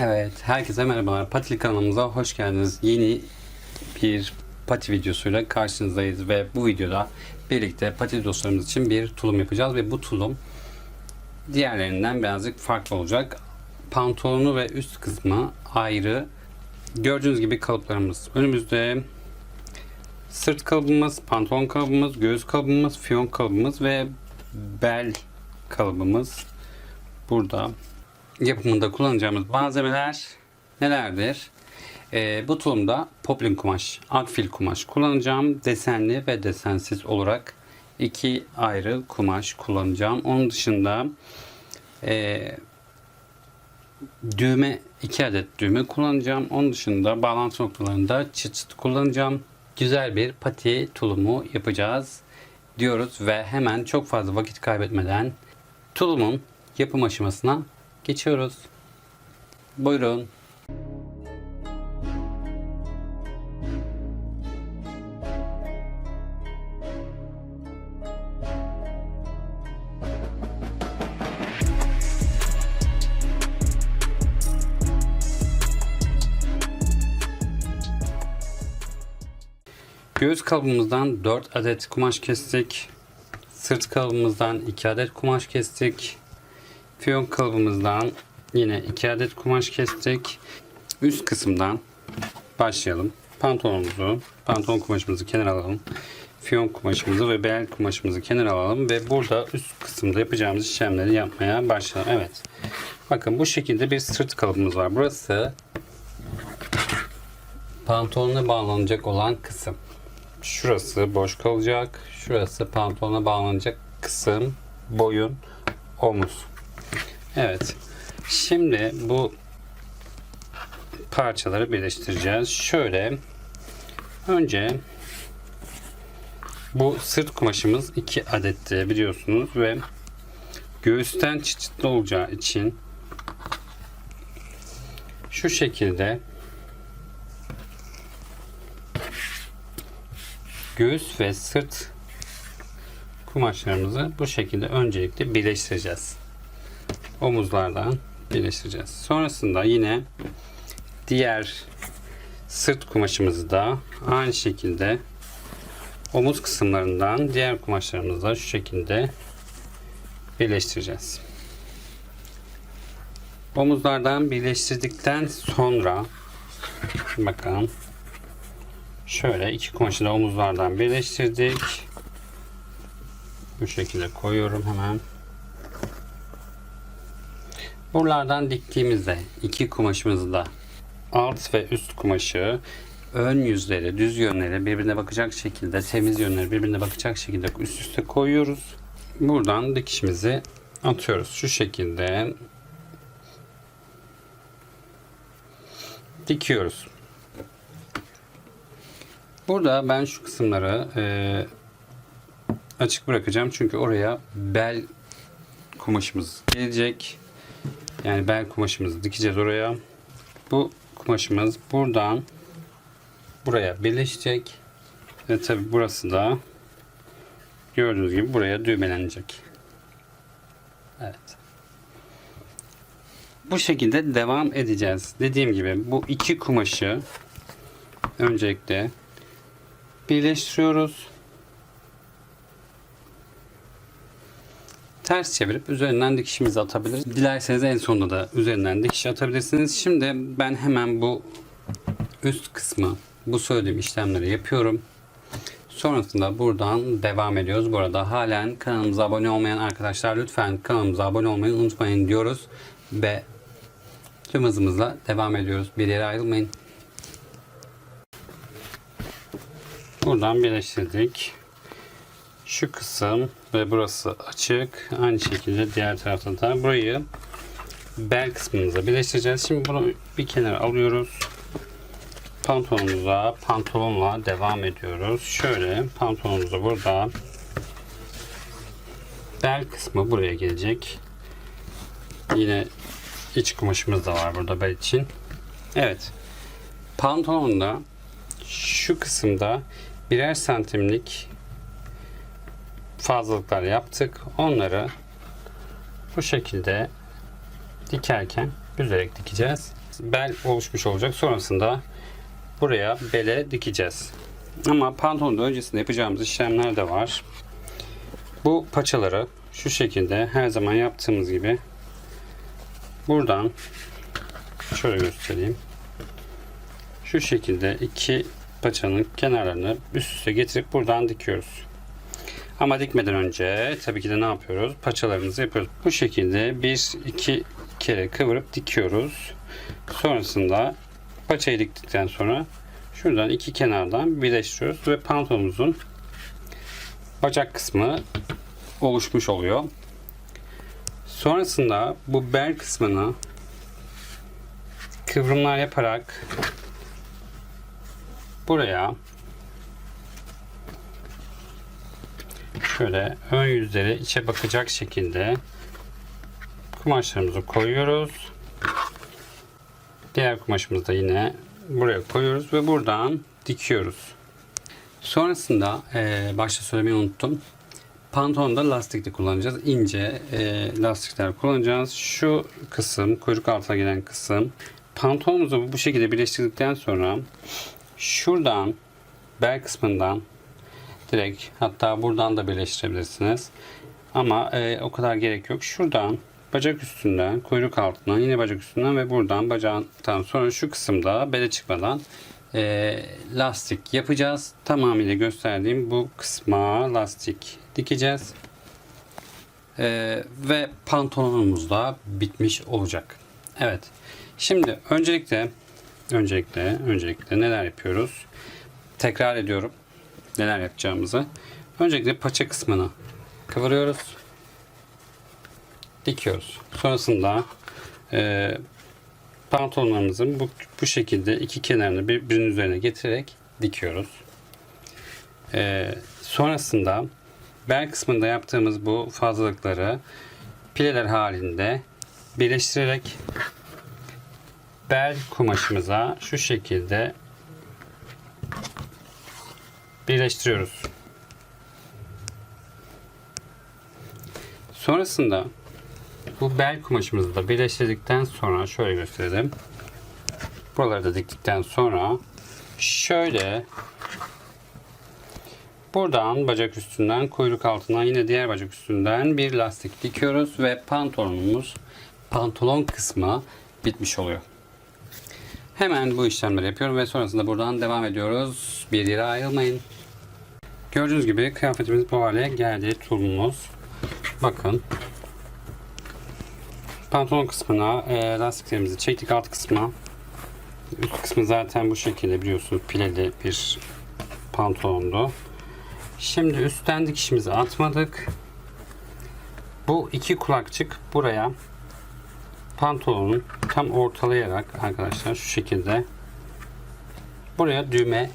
Evet, herkese merhabalar. Patili kanalımıza hoş geldiniz. Yeni bir pati videosuyla karşınızdayız ve bu videoda birlikte pati dostlarımız için bir tulum yapacağız ve bu tulum diğerlerinden birazcık farklı olacak. Pantolonu ve üst kısmı ayrı. Gördüğünüz gibi kalıplarımız önümüzde sırt kalıbımız, pantolon kalıbımız, göğüs kalıbımız, fiyon kalıbımız ve bel kalıbımız burada yapımında kullanacağımız malzemeler nelerdir? Ee, bu tulumda poplin kumaş, akfil kumaş kullanacağım. Desenli ve desensiz olarak iki ayrı kumaş kullanacağım. Onun dışında ee, düğme, iki adet düğme kullanacağım. Onun dışında bağlantı noktalarında çıt çıt kullanacağım. Güzel bir pati tulumu yapacağız diyoruz ve hemen çok fazla vakit kaybetmeden tulumun yapım aşamasına geçiyoruz. Buyurun. Göğüs kalıbımızdan 4 adet kumaş kestik. Sırt kalıbımızdan 2 adet kumaş kestik. Fiyon kalıbımızdan yine 2 adet kumaş kestik. Üst kısımdan başlayalım. Pantolonumuzu, pantolon kumaşımızı kenara alalım. Fiyon kumaşımızı ve bel kumaşımızı kenara alalım ve burada üst kısımda yapacağımız işlemleri yapmaya başlayalım. Evet. Bakın bu şekilde bir sırt kalıbımız var. Burası pantolona bağlanacak olan kısım. Şurası boş kalacak. Şurası pantolona bağlanacak kısım. Boyun, omuz. Evet. Şimdi bu parçaları birleştireceğiz. Şöyle önce bu sırt kumaşımız 2 adetti biliyorsunuz ve göğüsten çıtçıtlı olacağı için şu şekilde göğüs ve sırt kumaşlarımızı bu şekilde öncelikle birleştireceğiz. Omuzlardan birleştireceğiz. Sonrasında yine diğer sırt kumaşımızı da aynı şekilde omuz kısımlarından diğer kumaşlarımızla şu şekilde birleştireceğiz. Omuzlardan birleştirdikten sonra bakın Şöyle iki kumaşı da omuzlardan birleştirdik. Bu şekilde koyuyorum hemen. Buralardan diktiğimizde iki kumaşımızı da alt ve üst kumaşı ön yüzleri, düz yönleri birbirine bakacak şekilde, temiz yönleri birbirine bakacak şekilde üst üste koyuyoruz. Buradan dikişimizi atıyoruz. Şu şekilde dikiyoruz. Burada ben şu kısımları e, açık bırakacağım. Çünkü oraya bel kumaşımız gelecek. Yani bel kumaşımızı dikeceğiz oraya. Bu kumaşımız buradan buraya birleşecek. Ve tabi burası da gördüğünüz gibi buraya düğmelenecek. Evet. Bu şekilde devam edeceğiz. Dediğim gibi bu iki kumaşı öncelikle birleştiriyoruz. Ters çevirip üzerinden dikişimizi atabiliriz. Dilerseniz en sonunda da üzerinden dikiş atabilirsiniz. Şimdi ben hemen bu üst kısmı bu söylediğim işlemleri yapıyorum. Sonrasında buradan devam ediyoruz. Bu arada halen kanalımıza abone olmayan arkadaşlar lütfen kanalımıza abone olmayı unutmayın diyoruz. Ve tüm hızımızla devam ediyoruz. Bir yere ayrılmayın. Buradan birleştirdik. Şu kısım ve burası açık. Aynı şekilde diğer tarafta da burayı bel kısmımıza birleştireceğiz. Şimdi bunu bir kenara alıyoruz. Pantolonumuza pantolonla devam ediyoruz. Şöyle pantolonumuzu burada bel kısmı buraya gelecek. Yine iç kumaşımız da var burada bel için. Evet. Pantolonda şu kısımda birer santimlik fazlalıklar yaptık. Onları bu şekilde dikerken büzerek dikeceğiz. Bel oluşmuş olacak. Sonrasında buraya bele dikeceğiz. Ama pantolonda öncesinde yapacağımız işlemler de var. Bu paçaları şu şekilde her zaman yaptığımız gibi buradan şöyle göstereyim. Şu şekilde iki paçanın kenarlarını üst üste getirip buradan dikiyoruz. Ama dikmeden önce tabii ki de ne yapıyoruz? Paçalarımızı yapıyoruz. Bu şekilde bir iki kere kıvırıp dikiyoruz. Sonrasında paçayı diktikten sonra şuradan iki kenardan birleştiriyoruz ve pantolonumuzun bacak kısmı oluşmuş oluyor. Sonrasında bu bel kısmını kıvrımlar yaparak buraya şöyle ön yüzleri içe bakacak şekilde kumaşlarımızı koyuyoruz. Diğer kumaşımızı da yine buraya koyuyoruz ve buradan dikiyoruz. Sonrasında eee, başta söylemeyi unuttum. Pantolonda lastikli kullanacağız. İnce eee, lastikler kullanacağız. Şu kısım, kuyruk altına gelen kısım. Pantolonumuzu bu şekilde birleştirdikten sonra şuradan bel kısmından direkt hatta buradan da birleştirebilirsiniz. Ama e, o kadar gerek yok. Şuradan bacak üstünden, kuyruk altından, yine bacak üstünden ve buradan bacaktan sonra şu kısımda bele çıkmadan e, lastik yapacağız. Tamamıyla gösterdiğim bu kısma lastik dikeceğiz. E, ve pantolonumuz da bitmiş olacak. Evet. Şimdi öncelikle öncelikle öncelikle neler yapıyoruz? Tekrar ediyorum neler yapacağımızı. Öncelikle paça kısmını kıvırıyoruz. Dikiyoruz. Sonrasında e, pantolonlarımızın bu, bu şekilde iki kenarını birbirinin üzerine getirerek dikiyoruz. E, sonrasında bel kısmında yaptığımız bu fazlalıkları pileler halinde birleştirerek bel kumaşımıza şu şekilde birleştiriyoruz. Sonrasında bu bel kumaşımızı da birleştirdikten sonra şöyle gösterelim. Buraları da diktikten sonra şöyle buradan bacak üstünden kuyruk altından yine diğer bacak üstünden bir lastik dikiyoruz ve pantolonumuz pantolon kısmı bitmiş oluyor. Hemen bu işlemleri yapıyorum ve sonrasında buradan devam ediyoruz. Bir yere ayrılmayın. Gördüğünüz gibi kıyafetimiz bu hale geldi. Tulumumuz. Bakın. Pantolon kısmına e, lastiklerimizi çektik alt kısma. Üst kısmı zaten bu şekilde biliyorsunuz pileli bir pantolondu. Şimdi üstten dikişimizi atmadık. Bu iki kulakçık buraya pantolonu tam ortalayarak arkadaşlar şu şekilde buraya düğme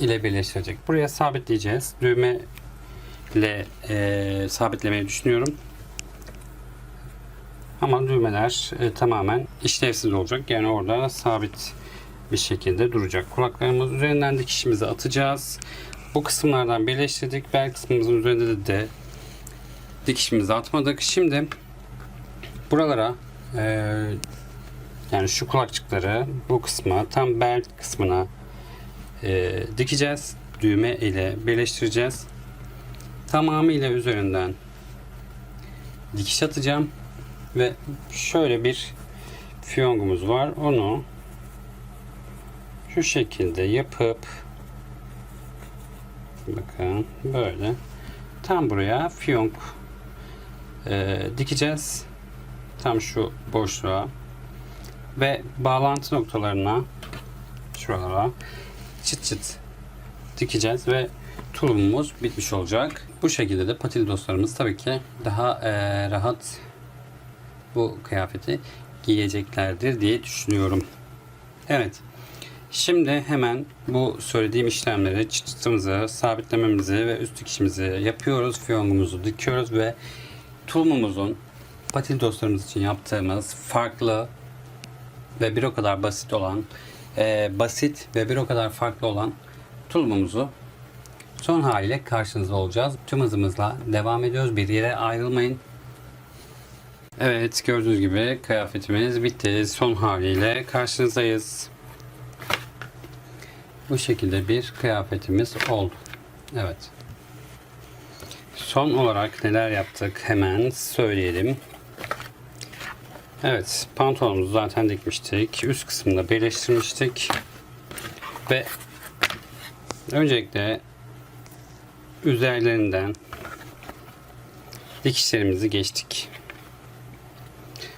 ile birleştirecek. Buraya sabitleyeceğiz. Düğme ile e, sabitlemeyi düşünüyorum. Ama düğmeler e, tamamen işlevsiz olacak. Yani orada sabit bir şekilde duracak. Kulaklarımız üzerinden dikişimizi atacağız. Bu kısımlardan birleştirdik. Bel kısmımızın üzerinde de, dikişimizi atmadık. Şimdi buralara e, yani şu kulakçıkları bu kısma tam bel kısmına e, dikeceğiz. Düğme ile birleştireceğiz. Tamamıyla üzerinden dikiş atacağım ve şöyle bir fiyongumuz var. Onu şu şekilde yapıp bakın böyle tam buraya fiyonk e, dikeceğiz. Tam şu boşluğa ve bağlantı noktalarına şuralara çıt çıt dikeceğiz ve tulumumuz bitmiş olacak. Bu şekilde de patili dostlarımız tabii ki daha eee, rahat bu kıyafeti giyeceklerdir diye düşünüyorum. Evet. Şimdi hemen bu söylediğim işlemleri çıt çıtımızı, sabitlememizi ve üst dikişimizi yapıyoruz. Fiyongumuzu dikiyoruz ve tulumumuzun patili dostlarımız için yaptığımız farklı ve bir o kadar basit olan e, basit ve bir o kadar farklı olan tulumumuzu son haliyle karşınızda olacağız. Tüm hızımızla devam ediyoruz. Bir yere ayrılmayın. Evet gördüğünüz gibi kıyafetimiz bitti. Son haliyle karşınızdayız. Bu şekilde bir kıyafetimiz oldu. Evet. Son olarak neler yaptık hemen söyleyelim. Evet pantolonumuzu zaten dikmiştik. Üst kısmında birleştirmiştik. Ve öncelikle üzerlerinden dikişlerimizi geçtik.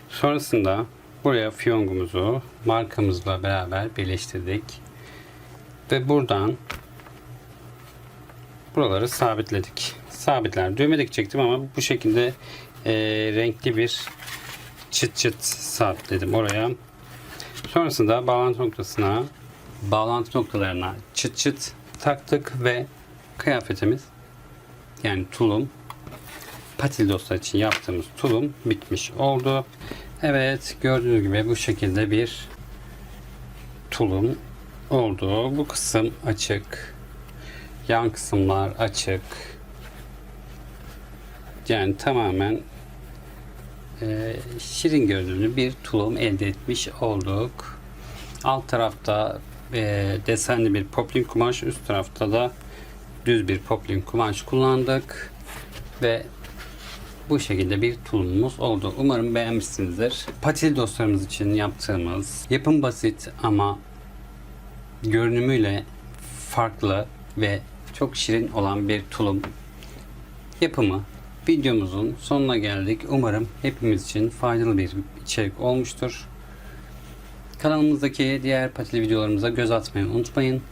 Sonrasında buraya fiyongumuzu markamızla beraber birleştirdik. Ve buradan buraları sabitledik. Sabitler. Düğme dikecektim ama bu şekilde e, renkli bir çıt çıt sabitledim oraya. Sonrasında bağlantı noktasına bağlantı noktalarına çıt çıt taktık ve kıyafetimiz yani tulum patil dostlar için yaptığımız tulum bitmiş oldu. Evet gördüğünüz gibi bu şekilde bir tulum oldu. Bu kısım açık. Yan kısımlar açık. Yani tamamen şirin görünümlü bir tulum elde etmiş olduk. Alt tarafta e, desenli bir poplin kumaş, üst tarafta da düz bir poplin kumaş kullandık ve bu şekilde bir tulumumuz oldu. Umarım beğenmişsinizdir. Patil dostlarımız için yaptığımız yapım basit ama görünümüyle farklı ve çok şirin olan bir tulum yapımı videomuzun sonuna geldik. Umarım hepimiz için faydalı bir içerik olmuştur. Kanalımızdaki diğer patili videolarımıza göz atmayı unutmayın.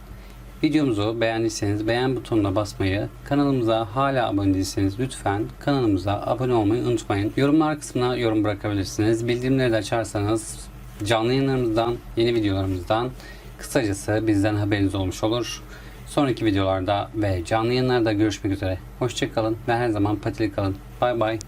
Videomuzu beğendiyseniz beğen butonuna basmayı, kanalımıza hala abone değilseniz lütfen kanalımıza abone olmayı unutmayın. Yorumlar kısmına yorum bırakabilirsiniz. Bildirimleri de açarsanız canlı yayınlarımızdan, yeni videolarımızdan kısacası bizden haberiniz olmuş olur. Sonraki videolarda ve canlı yayınlarda görüşmek üzere. Hoşçakalın ve her zaman patili kalın. Bay bay.